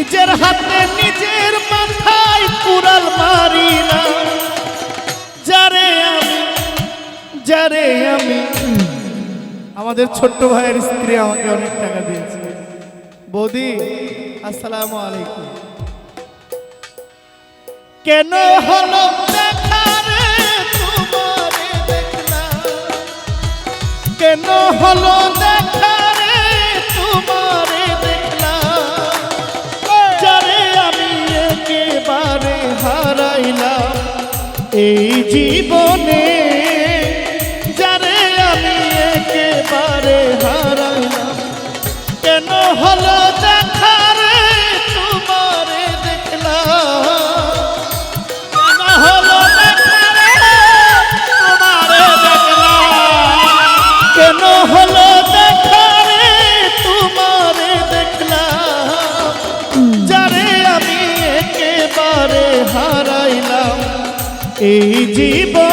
নিজের হাতে নিজের মাথায় কুড়াল মারি না। যারে আমি যারে আমি। আমাদের ছোট্ট ভাইয়ের স্ত্রী আমাকে অনেক টাকা দিয়েছে। বৌদি, আসসালামু আলাইকুম। কেন হলো কেন হলো দেখা এই জীবনে এই জীবনে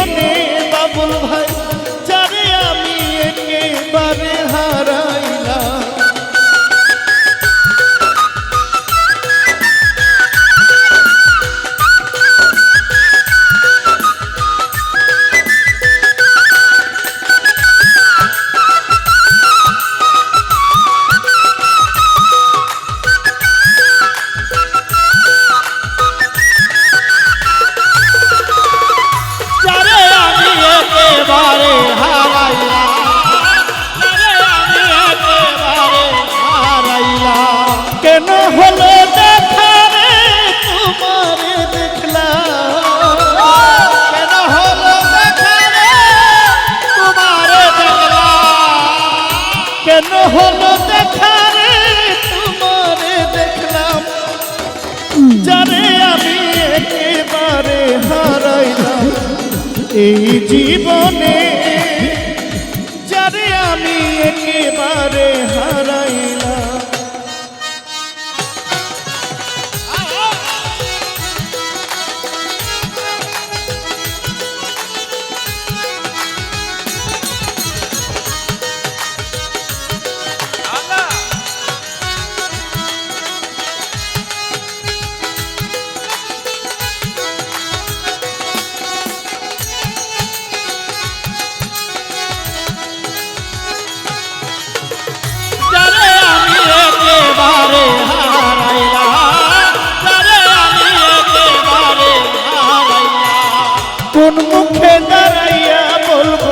এই জীবনে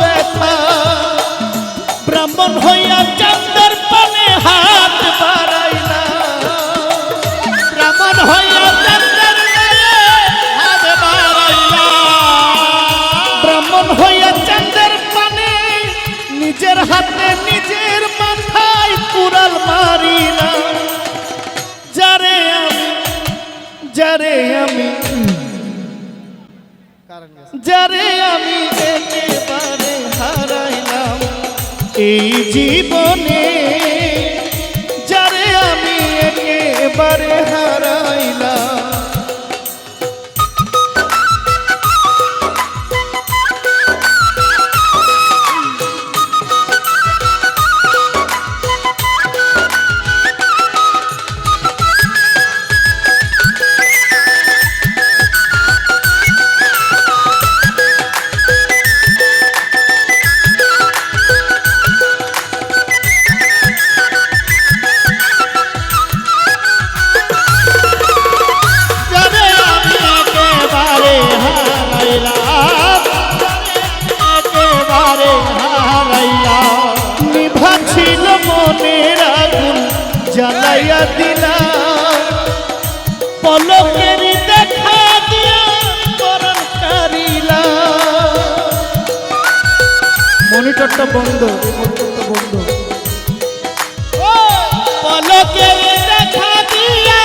ব্যথা। ব্রাহ্মণ হইয়া চান্দের পানে হাত বাড়াইলা। ব্রাহ্মণ হইয়া চান্দের হাত বাড়াইলা। ব্রাহ্মণ হইয়া চান্দের পানে নিজের হাতে নিজের মাথায় কুড়াল যারে আমি যারে আমি যারে আমি একেবারে হারাইলাম। এই জীবনে দিয়া দিলা পলকের দেখা দিয়া করণ কারিলা মনিটরটা বন্ধ মনিটরটা বন্ধ। পলকের দেখা দিয়া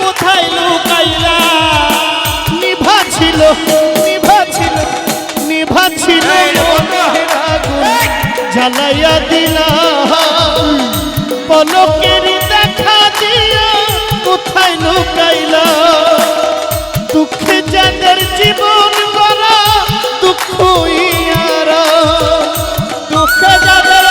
কোথায় লুকাইলা? নিভা ছিল নিভা ছিল নিভা ছিল জ্বালাইয়া দিলা পলকের দুঃখে যাদের জীবন গড়া দুঃখ ইয়ারা দুঃখে যাদের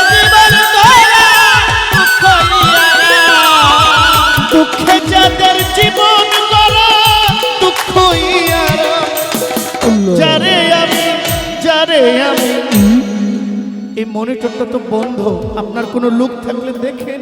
দুঃখ যাদের জীবন গড়া দুঃখ ইয়ারা যারে আমি যারে আমি। এই মনিটরটা তো বন্ধ। আপনার কোনো লোক থাকলে দেখেন।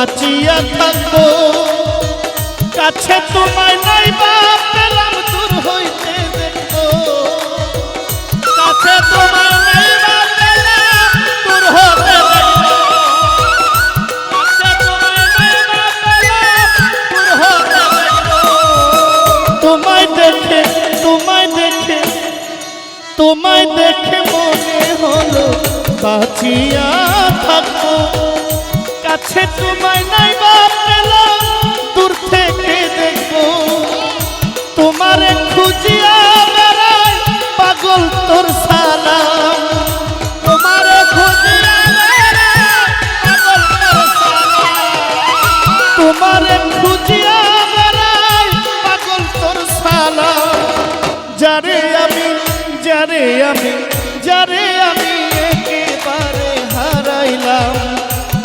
বাঁচিয়া থাকব। কাছে তোমায় নাই বা পেলাম দূর হইতে দেখব। কাছে তোমার নাই বা পেলাম, দূর দূর হতে। তোমায় দেখে তোমায় দেখে তোমায় দেখে মনে হলো বাঁচিয়া থাকব। কাছে তোমায় নাই বা পেলাম দূর থেকে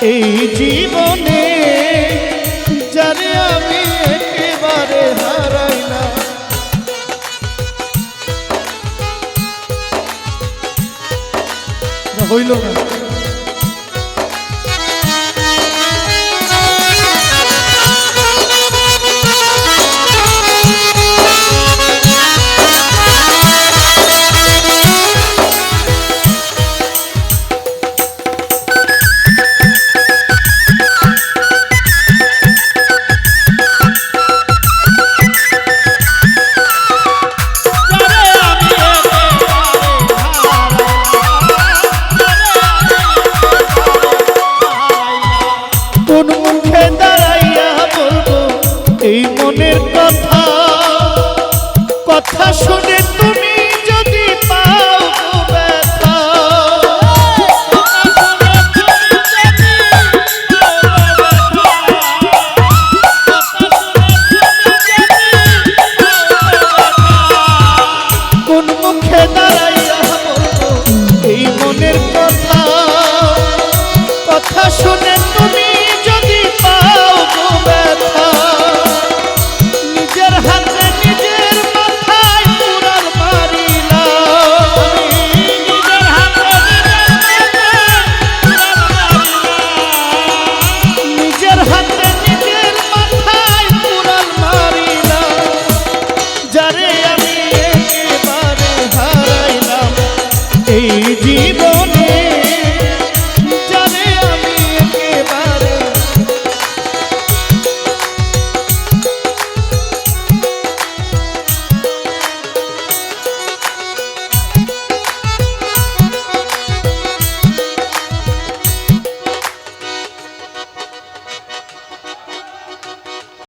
এই জীবনে যারে আমি একেবারে হারাই না। হইল না। কথা শুনে